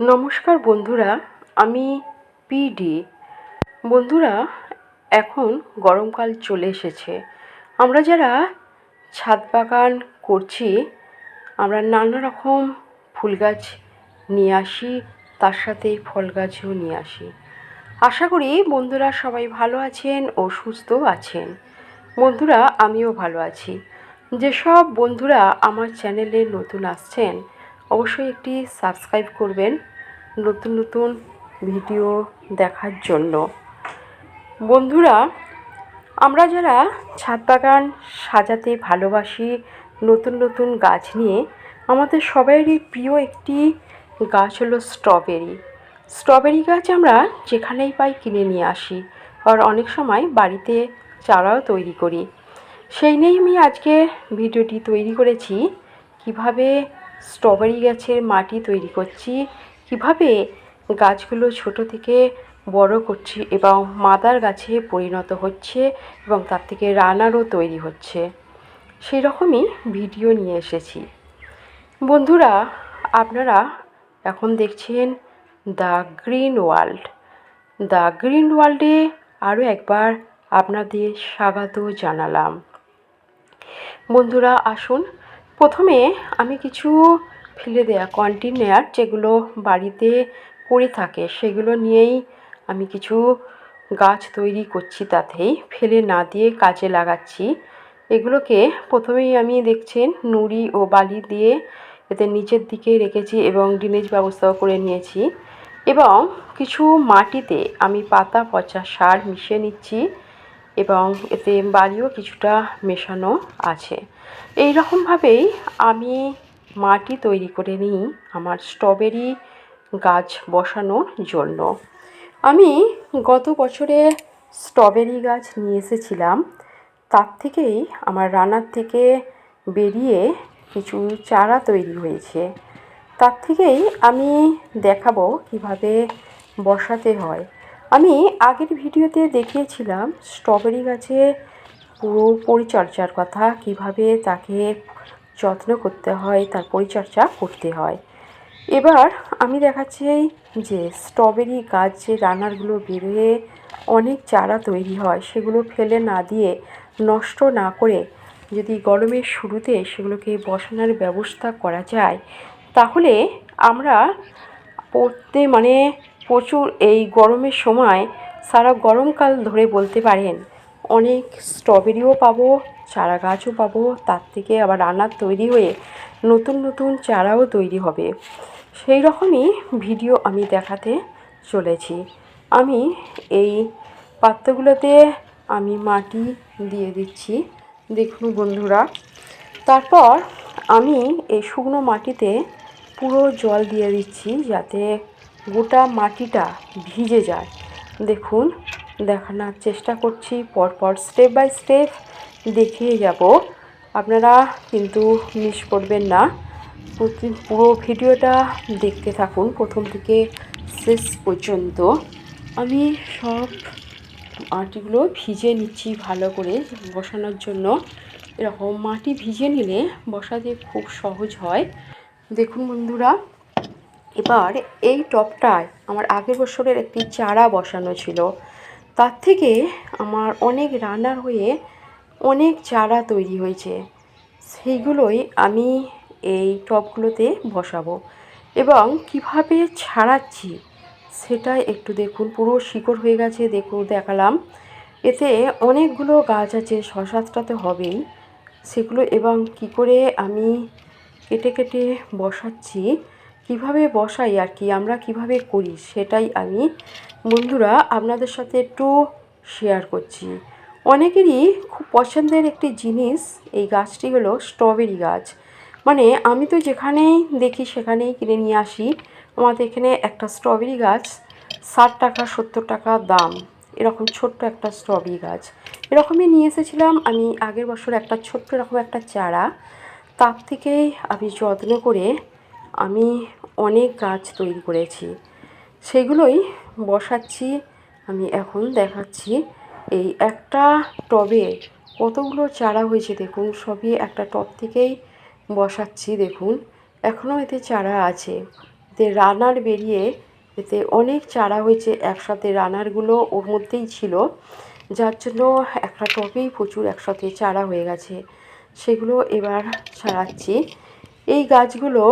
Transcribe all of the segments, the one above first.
নমস্কার বন্ধুরা, আমি পিডি বন্ধুরা, এখন গরমকাল চলে এসেছে। আমরা যারা ছাদ বাগান করছি, আমরা নানা রকম ফুল গাছ নিয়ে আসি, তার সাথে ফল গাছও নিয়ে আসি। আশা করি বন্ধুরা সবাই ভালো আছেন ও সুস্থ আছেন। বন্ধুরা, আমিও ভালো আছি। যেসব বন্ধুরা আমার চ্যানেলে নতুন আসছেন অবশ্যই একটি সাবস্ক্রাইব করবেন নতুন নতুন ভিডিও দেখার জন্য। বন্ধুরা, আমরা যারা ছাদ বাগান সাজাতে ভালোবাসি, নতুন নতুন গাছ নিয়ে, আমাদের সবারই প্রিয় একটি গাছ হলো স্ট্রবেরি। স্ট্রবেরি গাছ আমরা যেখানেই পাই কিনে নিয়ে আসি আর অনেক সময় বাড়িতে চারাও তৈরি করি। সেই নিয়েই আমি আজকে ভিডিওটি তৈরি করেছি। কীভাবে স্ট্রবেরি গাছের মাটি তৈরি করছি। কীভাবে গাছগুলো ছোট থেকে বড় করছি এবং মাদার গাছে পরিণত হচ্ছে এবং তার থেকে রানারও তৈরি হচ্ছে সেই রকমই ভিডিও নিয়ে এসেছি। বন্ধুরা, আপনারা এখন দেখছেন the green world. The green ওয়ার্ল্ডে আরও একবার আপনাদের স্বাগত জানালাম। বন্ধুরা, আসুন প্রথমে আমি কিছু ফেলে দেওয়া কন্টেনার যেগুলো বাড়িতে পড়ে থাকে, সেগুলো নিয়েই আমি কিছু গাছ তৈরি করছি তাতেই। ফেলে না দিয়ে কাজে লাগাচ্ছি। এগুলোকে প্রথমেই আমি দেখছেন নুড়ি ও বালি দিয়ে এতে নিচের দিকে রেখেছি এবং ড্রেনেজ ব্যবস্থাও করে নিয়েছি। এবং কিছু মাটিতে আমি পাতা, পচা সার মিশিয়ে নিচ্ছি। এবং এতে বালিও কিছুটা মেশানো আছে। এই রকমভাবেই আমি মাটি তৈরি করে নিই আমার স্ট্রবেরি গাছ বসানোর জন্য। আমি গত বছরে স্ট্রবেরি গাছ নিয়ে এসেছিলাম। তার থেকেই আমার রানার থেকে বেরিয়ে কিছু চারা তৈরি হয়েছে। তার থেকেই আমি দেখাবো কীভাবে বসাতে হয়। আমি আগের ভিডিওতে দেখিয়েছিলাম স্ট্রবেরি গাছে পুরো পরিচর্যার কথা, কীভাবে তাকে যত্ন করতে হয়, তার পরিচর্যা করতে হয়। এবার আমি দেখাচ্ছি যে স্ট্রবেরি গাছ যে রানারগুলো বেরিয়ে, অনেক চারা তৈরি হয়, সেগুলো ফেলে না দিয়ে নষ্ট না করে যদি গরমের শুরুতে সেগুলোকে বসানোর ব্যবস্থা করা যায়, তাহলে আমরা পড়তে মানে প্রচুর এই গরমের সময় সারা গরমকাল ধরে বলতে পারেন, অনেক স্ট্রবেরিও পাবো, চারা গাছও পাবো, তার থেকে আবার রান্নার তৈরি হয়ে নতুন নতুন চারাও তৈরি হবে। সেই রকমই ভিডিও আমি দেখাতে চলেছি। আমি এই পাত্রগুলোতে আমি মাটি দিয়ে দিচ্ছি। দেখুন বন্ধুরা, তারপর আমি এই শুকনো মাটিতে পুরো জল দিয়ে দিচ্ছি যাতে গোটা মাটিটা ভিজে যায়। দেখুন, দেখানোর চেষ্টা করছি পরপর স্টেপ বাই স্টেপ দেখিয়ে যাব। আপনারা কিন্তু মিস করবেন না। পুরো ভিডিওটা দেখতে থাকুন প্রথম থেকে শেষ পর্যন্ত। আমি সব মাটিগুলো ভিজে নিচ্ছি ভালো করে বসানোর জন্য। এরকম মাটি ভিজে নিলে বসাতে খুব সহজ হয়। দেখুন বন্ধুরা এবার এই টপটায় আমার আগের বছরের একটি চারা বসানো ছিল। তার থেকে আমার অনেক রান্নার হয়ে অনেক চারা তৈরি হয়েছে। সেইগুলোই আমি এই টবগুলোতে বসাবো এবং কীভাবে ছাড়াচ্ছি সেটা একটু দেখুন। পুরো শিকড় হয়ে গেছে দেখুন, দেখালাম। এতে অনেকগুলো গাছ আছে ছ সাতটাতে হবেই। সেগুলো এবং কি করে আমি কেটে কেটে বসাচ্ছি কীভাবে বসাই আর কি, আমরা কীভাবে করি সেটাই আমি, বন্ধুরা আপনাদের সাথে একটু শেয়ার করছি। অনেকেরই খুব পছন্দের একটি জিনিস এই গাছটি হলো স্ট্রবেরি গাছ। মানে আমি তো যেখানেই দেখি সেখানেই কিনে নিয়ে আসি। আমাদের এখানে একটা স্ট্রবেরি গাছ ষাট টাকা, সত্তর টাকা দাম। এরকম ছোট্ট একটা স্ট্রবেরি গাছ। এরকমই নিয়ে এসেছিলাম আমি আগের বছর একটা ছোট্ট এরকম একটা চারা। তার থেকেই আমি যত্ন করে আমি অনেক গাছ তৈরি করেছি। সেগুলোই বসাচ্ছি, আমি এখন দেখাচ্ছি। এই একটা টবে কতগুলো চারা হয়েছে দেখুন, সবই একটা টব থেকেই বসাচ্ছি দেখুন। এখনও এতে চারা আছে। এতে রানার বেরিয়ে এতে অনেক চারা হয়েছে, একসাথে রানারগুলো ওর মধ্যেই ছিল। যার জন্য একটা টবেই প্রচুর একসাথে চারা হয়ে গেছে। সেগুলো এবার ছাড়াচ্ছি। এই গাছগুলো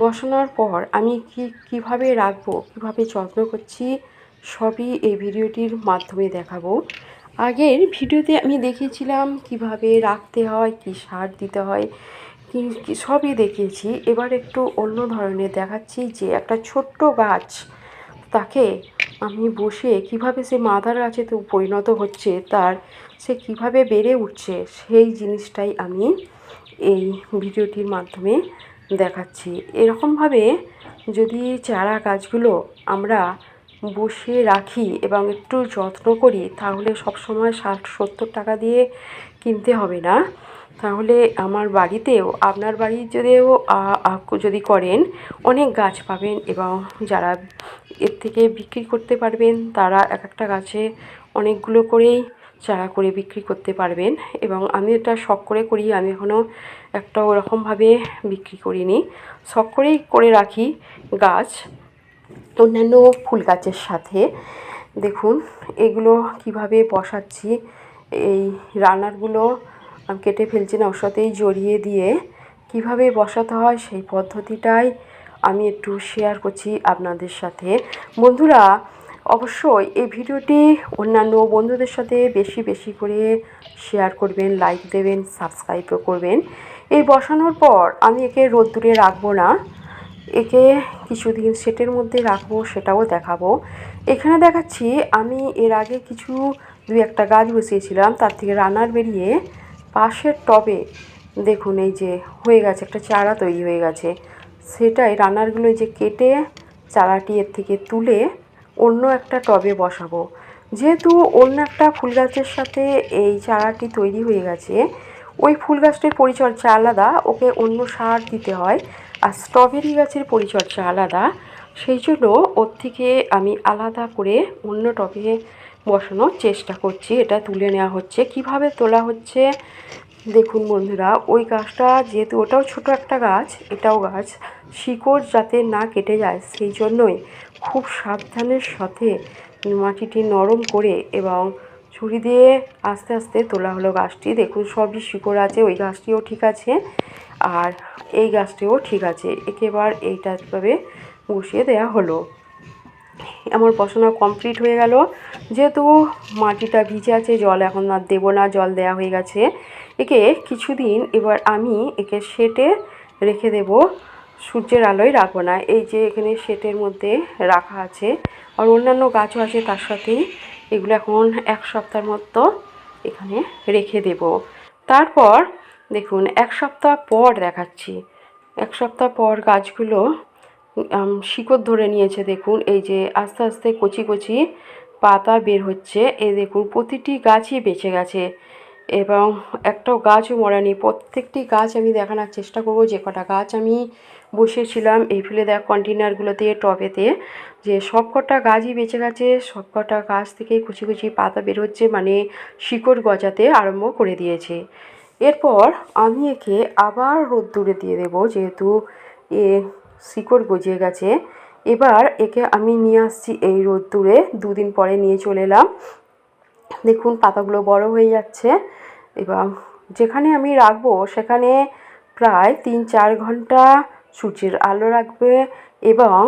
বসানোর পর আমি কি, কীভাবে রাখব, কীভাবে যত্ন করছি, সবই এই ভিডিওটির মাধ্যমে দেখাবো। আগের ভিডিওতে আমি দেখিয়েছিলাম কীভাবে রাখতে হয়, কি সার দিতে হয়, কি কি সবই দেখিয়েছি। এবার একটু অন্য ধরনের দেখাচ্ছি যে একটা ছোট্ট গাছ, তাকে আমি বসে কীভাবে সে মাদার গাছে তো পরিণত হচ্ছে, তার সে কীভাবে বেড়ে উঠছে, সেই জিনিসটাই আমি এই ভিডিওটির মাধ্যমে দেখাচ্ছি। এরকমভাবে যদি চারা গাছগুলো আমরা বসিয়ে রাখি এবং একটু যত্ন করি, তাহলে সব সময় ষাট সত্তর টাকা দিয়ে কিনতে হবে না। তাহলে আমার বাড়িতেও, আপনার বাড়ি যদিও যদি করেন, অনেক গাছ পাবেন এবং যারা এর থেকে বিক্রি করতে পারবেন, তারা এক একটা গাছে অনেকগুলো করেই চারা করে বিক্রি করতে পারবেন এবং আমি এটা শখ করে করি, আমি এখনও একটা ওরকমভাবে বিক্রি করিনি। শখ করেই করে রাখি গাছ, অন্যান্য ফুল গাছের সাথে। দেখুন, এগুলো কীভাবে বসাচ্ছি, এই রানারগুলো আমি কেটে ফেলছি না, ওর সাথেই জড়িয়ে দিয়ে। কীভাবে বসাতে হয় সেই পদ্ধতিটাই আমি একটু শেয়ার করছি আপনাদের সাথে। বন্ধুরা অবশ্যই এই ভিডিওটি অন্যান্য বন্ধুদের সাথে বেশি বেশি করে শেয়ার করবেন লাইক দেবেন সাবস্ক্রাইবও করবেন। এই বসানোর পর আমি একে রোদ্দুরে রাখব না, একে কিছুদিন সেটের মধ্যে রাখব, সেটাও দেখাবো। এখানে দেখাচ্ছি আমি এর আগে কিছু দু একটা গাছ বসিয়েছিলাম, তার থেকে রানার বেরিয়ে পাশের টবে দেখুন এই যে হয়ে গেছে, একটা চারা তৈরি হয়ে গেছে। সেটাই রানারগুলো যে কেটে চারাটি এর থেকে তুলে অন্য একটা টবে বসাবো। যেহেতু অন্য একটা ফুল গাছের সাথে এই চারাটি তৈরি হয়ে গেছে, ওই ফুল গাছটির পরিচর্যা আলাদা, ওকে অন্য সার দিতে হয়। আর স্ট্রবেরি গাছের পরিচর্যা আলাদা। সেই জন্য ওর থেকে আমি আলাদা করে অন্য টবে বসানোর চেষ্টা করছি। এটা তুলে নেওয়া হচ্ছে। কীভাবে তোলা হচ্ছে? দেখুন বন্ধুরা, ওই গাছটা যেহেতু ওটাও ছোট একটা গাছ, এটাও গাছ, শিকড় যাতে না কেটে যায়, সেই জন্যই খুব সাবধানের সাথে মাটিটি নরম করে এবং ছুরি দিয়ে আস্তে আস্তে তোলা হলো গাছটি। দেখুন, সবই শিকড় আছে, ওই গাছটিও ঠিক আছে, আর এই গাছটিও ঠিক আছে। একে এবার এইটাভাবে বসিয়ে দেওয়া হলো। আমার বসানো কমপ্লিট হয়ে গেল। যেহেতু মাটিটা ভিজে আছে, জল এখন আর দেবো না, জল দেওয়া হয়ে গেছে। একে কিছুদিন এবার আমি একে সেটে রেখে দেব। সূর্যের আলোয় রাখব না। এই যে এখানে সেটের মধ্যে রাখা আছে আর অন্যান্য গাছও আছে, তার সাথেই এগুলো এখন এক সপ্তাহের মতো এখানে রেখে দেব। তারপর দেখুন, এক সপ্তাহ পর দেখাচ্ছি। এক সপ্তাহ পর গাছগুলো শিকড় ধরে নিয়েছে। দেখুন, এই যে আস্তে আস্তে কচি কচি পাতা বের হচ্ছে। এই দেখুন, প্রতিটি গাছই বেঁচে গেছে। এবং একটাও গাছও মরেনি। প্রত্যেকটি গাছ আমি দেখানোর চেষ্টা করব। যে কটা গাছ আমি বসিয়েছিলাম এই ফেলে দেখ কন্টেনারগুলোতে টবেতে যে সব কটা গাছই বেঁচে গেছে, সব কটা গাছ থেকেই কুচি কুচি পাতা বেরোচ্ছে মানে শিকড় গজাতে আরম্ভ করে দিয়েছে। এরপর আমি একে আবার রোদ্দুরে দিয়ে দেবো, যেহেতু এ শিকড় গজিয়ে গেছে। এবার একে আমি নিয়ে আসছি এই রোদ্দুরে। দুদিন পরে নিয়ে চলে এলাম। দেখুন পাতাগুলো বড় হয়ে যাচ্ছে। এবং যেখানে আমি রাখব সেখানে প্রায় তিন চার ঘণ্টা সূর্যের আলো রাখবে এবং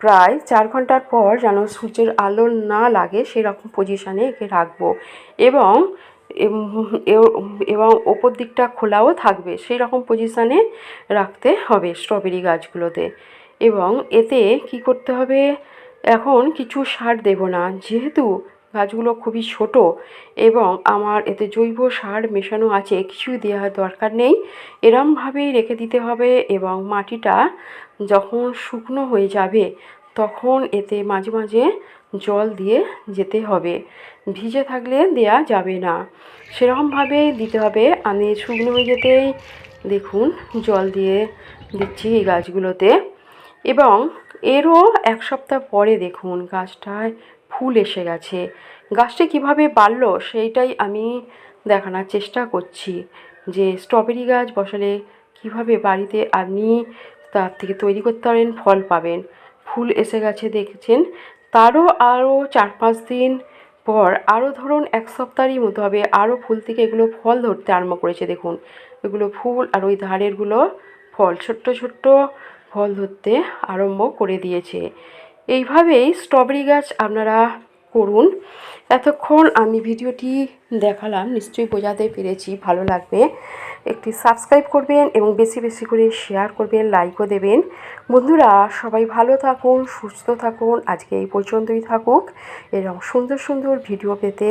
প্রায় চার ঘণ্টার পর যেন সূর্যের আলো না লাগে সেরকম পজিশানে একে রাখব। এবং এবং ওপর দিকটা খোলাও থাকবে সেই রকম পজিশানে রাখতে হবে স্ট্রবেরি গাছগুলোতে। এবং এতে কি করতে হবে? এখন কিছু সার দেব না। যেহেতু গাছগুলো খুবই ছোট এবং আমার এতে জৈব সার মেশানো আছে, কিছুই দেওয়ার দরকার নেই। এরমভাবেই রেখে দিতে হবে এবং মাটিটা যখন শুকনো হয়ে যাবে তখন এতে মাঝে মাঝে জল দিয়ে যেতে হবে। ভিজে থাকলে দেয়া যাবে না। সেরকমভাবেই দিতে হবে। আমি শুকনো হয়ে যেতেই দেখুন জল দিয়ে দিচ্ছি এই গাছগুলোতে। এবং এরও এক সপ্তাহ পরে দেখুন গাছটায় ফুল এসে গেছে। গাছটি কীভাবে বাড়লো সেইটাই আমি দেখানোর চেষ্টা করছি যে স্ট্রবেরি গাছ বসালে কীভাবে বাড়িতে আপনি তার থেকে তৈরি করতে পারেন, ফল পাবেন। ফুল এসে গেছে দেখছেন। তারও আরও চার পাঁচ দিন পর আরও ধরুন এক সপ্তাহেরই মতো হবে, আরও ফুল থেকে এগুলো ফল ধরতে আরম্ভ করেছে। দেখুন, এগুলো ফুল আর ওই ধারেরগুলো ফল, ছোট্ট ছোট্ট ফল ধরতে আরম্ভ করে দিয়েছে। এইভাবেই স্ট্রবেরি গাছ আপনারা করুন। এতক্ষণ আমি ভিডিওটি দেখালাম, নিশ্চয়ই বোঝাতে পেরেছি, ভালো লাগবে। একটি সাবস্ক্রাইব করবেন এবং বেশি বেশি করে শেয়ার করবেন লাইকও দেবেন। বন্ধুরা, সবাই ভালো থাকুন, সুস্থ থাকুন, আজকে এই পর্যন্তই থাকুক। এরকম সুন্দর সুন্দর ভিডিও পেতে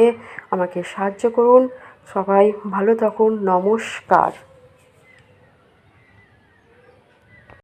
আমাকে সাহায্য করুন। সবাই ভালো থাকুন, নমস্কার।